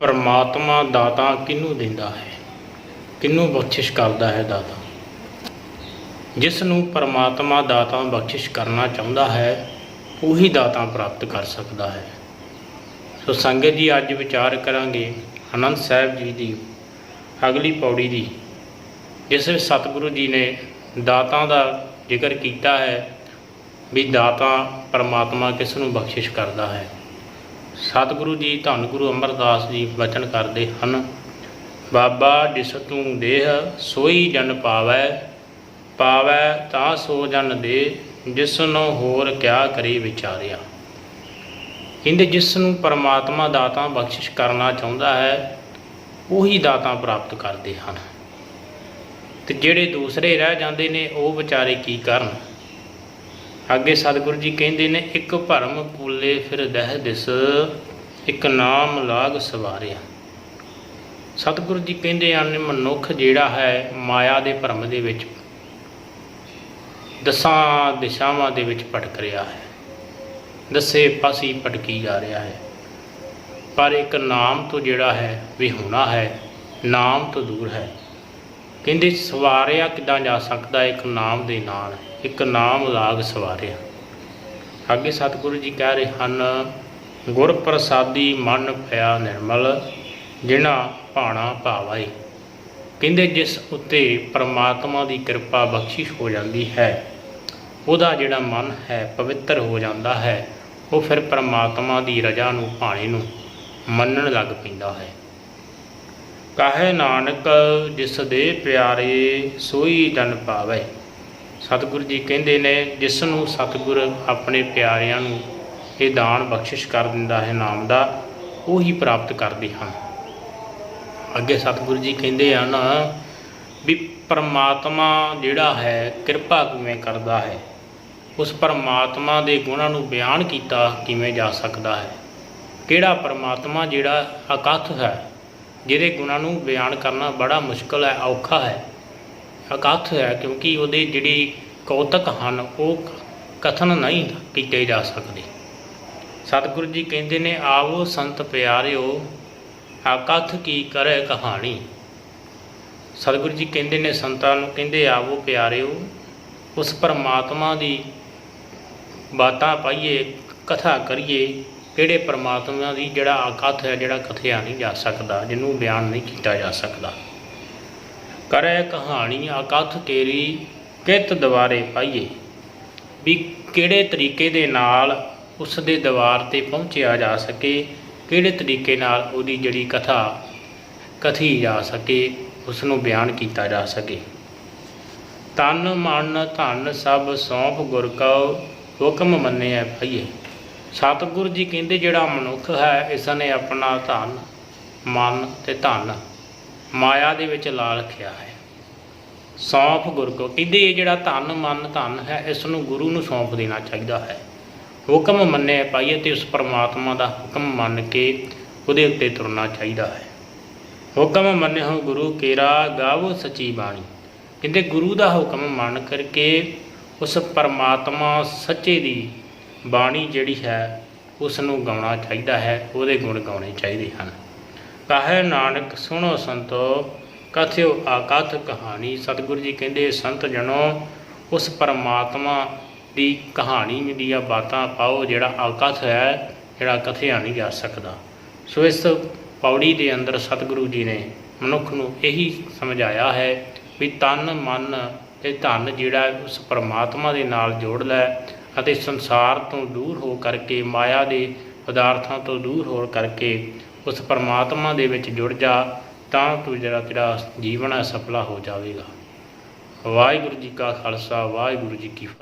ਪਰਮਾਤਮਾ ਦਾਤਾ ਕਿਹਨੂੰ ਦਿੰਦਾ ਹੈ? ਕਿਹਨੂੰ ਬਖਸ਼ਿਸ਼ ਕਰਦਾ ਹੈ ਦਾਤਾ? ਜਿਸ ਨੂੰ ਪਰਮਾਤਮਾ ਦਾਤਾ ਬਖਸ਼ਿਸ਼ ਕਰਨਾ ਚਾਹੁੰਦਾ ਹੈ, ਉਹੀ ਦਾਤਾ ਪ੍ਰਾਪਤ ਕਰ ਸਕਦਾ ਹੈ। ਸੋ ਸੰਗਤ ਜੀ, ਅੱਜ ਵਿਚਾਰ ਕਰਾਂਗੇ ਆਨੰਦ ਸਾਹਿਬ ਜੀ ਦੀ ਅਗਲੀ ਪੌੜੀ ਦੀ, ਜਿਸ ਵਿੱਚ ਸਤਿਗੁਰੂ ਜੀ ਨੇ ਦਾਤਾ ਦਾ ਜ਼ਿਕਰ ਕੀਤਾ ਹੈ ਵੀ ਦਾਤਾ ਪਰਮਾਤਮਾ ਕਿਸ ਨੂੰ ਬਖਸ਼ਿਸ਼ ਕਰਦਾ ਹੈ। ਸਤਿਗੁਰੂ ਜੀ, ਧੰਨ ਗੁਰੂ ਅਮਰਦਾਸ ਜੀ ਬਚਨ ਕਰਦੇ ਹਨ। ਬਾਬਾ ਜਿਸ ਤੂੰ ਦੇਹ, ਸੋਈ ਜਨ ਪਾਵੈ। ਪਾਵੈ ਤਾਂ ਸੋ ਜਨ ਦੇ, ਜਿਸ ਨੂੰ ਹੋਰ ਕਿਆ ਕਰੇ ਵਿਚਾਰਿਆ। ਕਹਿੰਦੇ ਜਿਸ ਨੂੰ ਪਰਮਾਤਮਾ ਦਾਤਾ ਬਖਸ਼ਿਸ਼ ਕਰਨਾ ਚਾਹੁੰਦਾ ਹੈ, ਉਹੀ ਦਾਤਾ ਪ੍ਰਾਪਤ ਕਰਦੇ ਹਨ। ਤੇ ਜਿਹੜੇ ਦੂਸਰੇ ਰਹਿ ਜਾਂਦੇ ਨੇ, ਉਹ ਵਿਚਾਰੇ ਕੀ ਕਰਨ? ਅੱਗੇ ਸਤਿਗੁਰੂ ਜੀ ਕਹਿੰਦੇ ਨੇ, ਇੱਕ ਭਰਮ ਕੂਲੇ ਫਿਰ ਦਹਿ ਦਿਸ, ਇੱਕ ਨਾਮ ਲਾਗ ਸਵਾਰਿਆ। ਸਤਿਗੁਰੂ ਜੀ ਕਹਿੰਦੇ ਹਨ ਮਨੁੱਖ ਜਿਹੜਾ ਹੈ ਮਾਇਆ ਦੇ ਭਰਮ ਦੇ ਵਿੱਚ, ਦਸਾਂ ਦਿਸ਼ਾਵਾਂ ਦੇ ਵਿੱਚ ਭਟਕ ਰਿਹਾ ਹੈ। ਦਸੇ ਪਾਸੀ ਭਟਕੀ ਜਾ ਰਿਹਾ ਹੈ। ਪਰ ਇੱਕ ਨਾਮ ਤੋਂ ਜਿਹੜਾ ਹੈ ਵੀ ਹੋਣਾ ਹੈ, ਨਾਮ ਤੋਂ ਦੂਰ ਹੈ। ਕਹਿੰਦੇ ਸਵਾਰਿਆ ਕਿੱਦਾਂ ਜਾ ਸਕਦਾ ਇੱਕ ਨਾਮ ਦੇ ਨਾਲ। ਇੱਕ ਨਾਮ ਲਾਗ ਸਵਾਰਿਆ। ਅੱਗੇ ਸਤਿਗੁਰੂ ਜੀ ਕਹਿ ਰਹੇ ਹਨ ਗੁਰ ਪ੍ਰਸਾਦੀ ਮਨ ਪਿਆ ਨਿਰਮਲ ਜਿਨਾ ਭਾਣਾ ਭਾਵਾਈ ਕਹਿੰਦੇ ਜਿਸ ਉੱਤੇ ਪ੍ਰਮਾਤਮਾ ਦੀ ਕਿਰਪਾ ਬਖਸ਼ਿਸ਼ ਹੋ ਜਾਂਦੀ ਹੈ, ਉਹਦਾ ਜਿਹੜਾ ਮਨ ਹੈ ਪਵਿੱਤਰ ਹੋ ਜਾਂਦਾ ਹੈ, ਉਹ ਫਿਰ ਪ੍ਰਮਾਤਮਾ ਦੀ ਰਜਾ ਨੂੰ, ਭਾਣੇ ਨੂੰ ਮੰਨਣ ਲੱਗ ਪੈਂਦਾ ਹੈ। ਕਾਹੇ ਨਾਨਕ ਜਿਸ ਦੇ ਪਿਆਰੇ ਸੋਈ ਜਨ ਪਾਵੇ। ਸਤਿਗੁਰੂ ਜੀ ਕਹਿੰਦੇ ਨੇ, ਜਿਸ ਨੂੰ ਸਤਿਗੁਰ ਆਪਣੇ ਪਿਆਰਿਆਂ ਨੂੰ ਇਹ ਦਾਨ ਬਖਸ਼ਿਸ਼ ਕਰ ਦਿੰਦਾ ਹੈ ਨਾਮ ਦਾ, ਉਹੀ ਪ੍ਰਾਪਤ ਕਰਦੇ ਹਨ। ਅੱਗੇ ਸਤਿਗੁਰੂ ਜੀ ਕਹਿੰਦੇ ਹਨ ਵੀ ਪਰਮਾਤਮਾ ਜਿਹੜਾ ਹੈ, ਕਿਰਪਾ ਕਿਵੇਂ ਕਰਦਾ ਹੈ? ਉਸ ਪਰਮਾਤਮਾ ਦੇ ਗੁਣਾਂ ਨੂੰ ਬਿਆਨ ਕੀਤਾ ਕਿਵੇਂ ਜਾ ਸਕਦਾ ਹੈ? ਕਿਹੜਾ ਪਰਮਾਤਮਾ ਜਿਹੜਾ ਅਕਥ ਹੈ, ਜਿਹਦੇ ਗੁਣਾਂ ਨੂੰ ਬਿਆਨ ਕਰਨਾ ਬੜਾ ਮੁਸ਼ਕਲ ਹੈ, ਔਖਾ ਹੈ? ਅਕਥ ਹੈ ਕਿਉਂਕਿ ਉਹਦੇ ਜਿਹੜੀ ਕੌਤਕ ਹਨ, ਉਹ ਕਥਨ ਨਹੀਂ ਕੀਤੇ ਜਾ ਸਕਦੇ। ਸਤਿਗੁਰੂ ਜੀ ਕਹਿੰਦੇ ਨੇ, ਆਵੋ ਸੰਤ ਪਿਆਰਿਓ, ਅਕਥ ਕੀ ਕਰੇ ਕਹਾਣੀ? ਸਤਿਗੁਰੂ ਜੀ ਕਹਿੰਦੇ ਨੇ, ਸੰਤਾਂ ਨੂੰ ਕਹਿੰਦੇ, ਆਵੋ ਪਿਆਰਿਓ, ਉਸ ਪਰਮਾਤਮਾ ਦੀ ਬਾਤਾਂ ਪਾਈਏ, ਕਥਾ ਕਰੀਏ, ਕਿਹੜੇ ਪਰਮਾਤਮਾ ਦੀ ਜਿਹੜਾ ਅਕਥ ਹੈ, ਜਿਹੜਾ ਕਥਿਆ ਨਹੀਂ ਜਾ ਸਕਦਾ, ਜਿਹਨੂੰ ਬਿਆਨ ਨਹੀਂ ਕੀਤਾ ਜਾ ਸਕਦਾ। ਕਰੇ ਕਹਾਣੀ ਅਕਥ ਕੇਰੀ ਕਿਤ ਦੁਆਰੇ ਪਾਈਏ। ਵੀ ਕਿਹੜੇ ਤਰੀਕੇ ਦੇ ਨਾਲ ਉਸ ਦੇ ਦਵਾਰ ਤੇ ਪਹੁੰਚਿਆ ਜਾ ਸਕੇ, ਕਿਹੜੇ ਤਰੀਕੇ ਨਾਲ ਉਹਦੀ ਜਿਹੜੀ ਕਥਾ ਕਥੀ ਜਾ ਸਕੇ ਉਸ ਨੂੰ ਬਿਆਨ ਕੀਤਾ ਜਾ ਸਕੇ। ਤਨ ਮਨ ਧਨ ਸਭ ਸੌਂਪ ਗੁਰ ਕਉ, ਹੁਕਮ ਮੰਨਿਆ ਭਈਏ। ਸਤਿਗੁਰੂ ਜੀ ਕਹਿੰਦੇ ਜਿਹੜਾ ਮਨੁੱਖ ਹੈ, ਇਸ ਨੇ ਆਪਣਾ ਧਨ, ਮਨ ਤੇ ਧਨ ਮਾਇਆ ਦੇ ਵਿੱਚ ਲਾ ਰੱਖਿਆ ਹੈ। ਸੌਂਪ ਗੁਰ ਕੋ ਕਹਿੰਦੇ ਇਹ ਜਿਹੜਾ ਧਨ, ਮਨ, ਧਨ ਹੈ, ਇਸ ਨੂੰ ਗੁਰੂ ਨੂੰ ਸੌਂਪ ਦੇਣਾ ਚਾਹੀਦਾ ਹੈ। ਹੁਕਮ ਮੰਨੇ ਪਾਈਏ ਤੇ ਉਸ ਪਰਮਾਤਮਾ ਦਾ ਹੁਕਮ ਮੰਨ ਕੇ ਉਹਦੇ ਉੱਤੇ ਤੁਰਨਾ ਚਾਹੀਦਾ ਹੈ। ਹੁਕਮ ਮੰਨਿਓ ਗੁਰੂ ਕੇਰਾ, ਗਾਵੋ ਸੱਚੀ ਬਾਣੀ। ਕਹਿੰਦੇ ਗੁਰੂ ਦਾ ਹੁਕਮ ਮੰਨ ਕਰਕੇ ਉਸ ਪਰਮਾਤਮਾ ਸੱਚੇ ਦੀ ਬਾਣੀ ਜਿਹੜੀ ਹੈ, ਉਸ ਨੂੰ ਗਾਉਣਾ ਚਾਹੀਦਾ ਹੈ, ਉਹਦੇ ਗੁਣ ਗਾਉਣੇ ਚਾਹੀਦੇ ਹਨ। ਕਹੇ ਨਾਨਕ ਸੁਣੋ ਸੰਤੋ ਕਥਿਓ ਆਕਥ ਕਹਾਣੀ। ਸਤਿਗੁਰੂ ਜੀ ਕਹਿੰਦੇ, ਸੰਤ ਜਣੋ, ਉਸ ਪਰਮਾਤਮਾ ਦੀ ਕਹਾਣੀ ਦੀਆਂ ਬਾਤਾਂ ਪਾਓ, ਜਿਹੜਾ ਆਕਥ ਹੈ, ਜਿਹੜਾ ਕਥਿਆ ਨਹੀਂ ਜਾ ਸਕਦਾ। ਸੋ ਇਸ ਪੌੜੀ ਦੇ ਅੰਦਰ ਸਤਿਗੁਰੂ ਜੀ ਨੇ ਮਨੁੱਖ ਨੂੰ ਇਹੀ ਸਮਝਾਇਆ ਹੈ ਵੀ ਤਨ, ਮਨ ਤੇ ਧਨ ਜਿਹੜਾ ਉਸ ਪਰਮਾਤਮਾ ਦੇ ਨਾਲ ਜੋੜ ਲੈ ਅਤੇ ਸੰਸਾਰ ਤੋਂ ਦੂਰ ਹੋ ਕਰਕੇ, ਮਾਇਆ ਦੇ ਪਦਾਰਥਾਂ ਤੋਂ ਦੂਰ ਹੋ ਕਰਕੇ ਉਸ ਪਰਮਾਤਮਾ ਦੇ ਵਿੱਚ ਜੁੜ ਜਾ, ਤਾਂ ਤੂੰ ਜਿਹੜਾ ਤੇਰਾ ਜੀਵਨ ਹੈ ਸਫਲਾ ਹੋ ਜਾਵੇਗਾ। ਵਾਹਿਗੁਰੂ ਜੀ ਕਾ ਖਾਲਸਾ, ਵਾਹਿਗੁਰੂ ਜੀ ਕੀ ਫਤਿਹ।